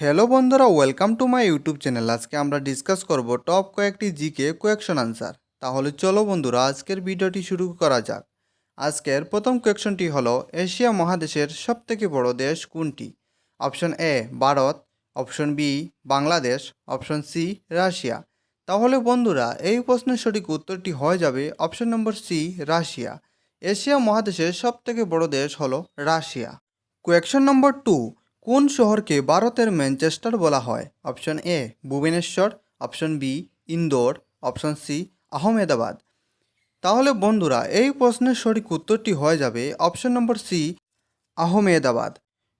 Hello বন্ধুরা welcome to my YouTube channel আজকে আমরা ডিসকাস করব টপ কয়েকটি জিকে কোয়েকশন আনসার তাহলে চলো বন্ধুরা, আজকের ভিডিওটি শুরু করা যাক। আজকের প্রথম কোয়েকশনটি হলো, এশিয়া মহাদেশের সবথেকে বড় দেশ কোনটি? Option A Bharat. Option B Bangladesh. Option C Russia. তাহলে বন্ধুরা, এই প্রশ্নের সঠিক উত্তরটি হয়ে যাবে option number C Russia. Asia মহাদেশের সবথেকে বড় দেশ হলো রাশিয়া। কোয়েকশন নম্বর টু কোন শহরকে ভারতের ম্যানচেস্টার বলা হয়? Option A, Bhubaneswar, option B, Indore, option C, Ahmedabad. তাহলে বন্ধুরা, এই প্রশ্নের সঠিক উত্তরটি হয়ে যাবে option number C, Ahmedabad.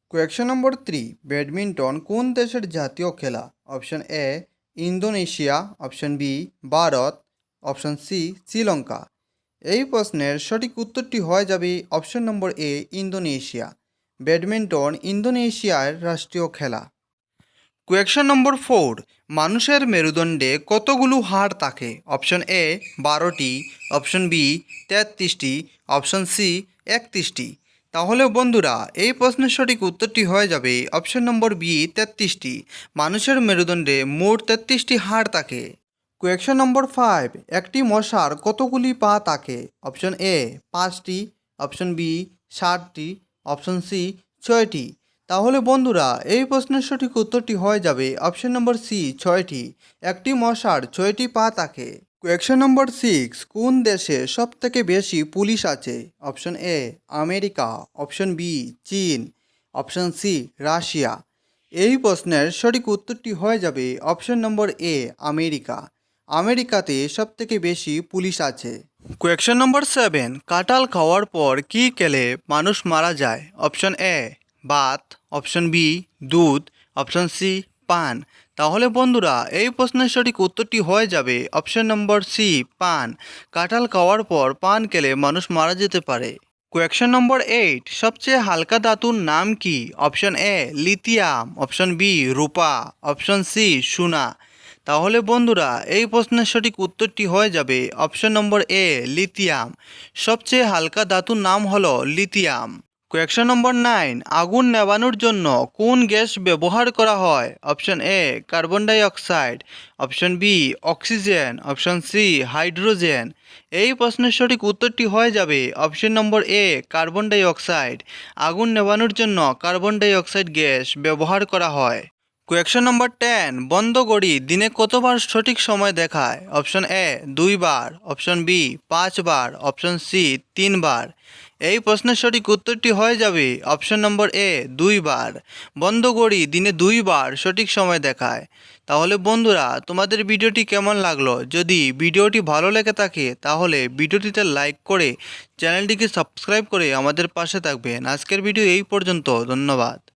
Question number three, badminton কোন দেশের জাতীয় খেলা? Option A, Indonesia, option B, Bharat, option C, Sri Lanka. এই প্রশ্নের সঠিক উত্তরটি হয়ে যাবে option number A, Indonesia. Badminton ইন্দোনেশিয়ার রাষ্ট্রীয় খেলা। কোয়েকশন নম্বর ফোর মানুষের মেরুদণ্ডে কতগুলো হাড় থাকে? অপশন এ বারোটি। অপশন বি তেত্রিশটি। অপশন সি একত্রিশটি। তাহলে বন্ধুরা, এই প্রশ্নের সঠিক উত্তরটি হয়ে যাবে অপশন নম্বর বি তেত্রিশটি। মানুষের মেরুদণ্ডে মোট তেত্রিশটি হাড় থাকে। কোয়েকশন নম্বর ফাইভ একটি মশার কতগুলি পা থাকে? অপশন এ পাঁচটি। অপশন বি ষাটটি। অপশন সি, ছয়টি। তাহলে বন্ধুরা, এই প্রশ্নের সঠিক উত্তরটি হয়ে যাবে অপশন নম্বর সি, ছয়টি। একটি মশার ছয়টি পা থাকে। কোয়েকশন নম্বর সিক্স, কোন দেশে সব থেকে বেশি পুলিশ আছে? Option A, America. Option B, চীন। Option C, Russia. এই প্রশ্নের সঠিক উত্তরটি হয়ে যাবে অপশন নম্বর এ, আমেরিকা। আমেরিকাতে সব থেকে বেশি পুলিশ আছে। কোয়েকশন নম্বর সেভেন কাঁঠাল খাওয়ার পর কি খেলে মানুষ মারা যায়? অপশন এ ভাত। অপশন বি দুধ। অপশন সি পান। তাহলে বন্ধুরা, এই প্রশ্নের সঠিক উত্তরটি হয়ে যাবে। অপশন নম্বর সি পান। কাঁঠাল খাওয়ার পর পান খেলে মানুষ মারা যেতে পারে। কোয়েকশন নম্বর এইট সবচেয়ে হালকা ধাতুর নাম কি? Option A lithium. Option B Rupa. Option C সোনা। তাহলে বন্ধুরা, এই প্রশ্নের সঠিক উত্তরটি হয়ে যাবে অপশন নম্বর এ, লিথিয়াম। সবচেয়ে হালকা ধাতুর নাম হলো লিথিয়াম। কোয়েকশন নম্বর নাইন, আগুন নেবানোর জন্য কোন গ্যাস ব্যবহার করা হয়? Option A, carbon dioxide option B, oxygen. Option C, hydrogen. এই প্রশ্নের সঠিক উত্তরটি হয়ে যাবে option number A, carbon dioxide আগুন নেবানোর জন্য কার্বন ডাইঅক্সাইড গ্যাস ব্যবহার করা হয়। কোয়েকশন নম্বর টেন বন্ধ গড়ি দিনে কতবার সঠিক সময় দেখায়? অপশন এ দুইবার। অপশন বি পাঁচবার। অপশন সি তিনবার। এই প্রশ্নের সঠিক উত্তরটি হয়ে যাবে অপশন নম্বর এ দুইবার। বন্ধ গড়ি দিনে দুইবার সঠিক সময় দেখায়। তাহলে বন্ধুরা, তোমাদের ভিডিওটি কেমন লাগল? যদি ভিডিওটি ভালো লেগে থাকে, তাহলে ভিডিওটিতে লাইক করে চ্যানেলটিকে সাবস্ক্রাইব করে আমাদের পাশে থাকবেন। আজকের ভিডিও এই পর্যন্ত। ধন্যবাদ।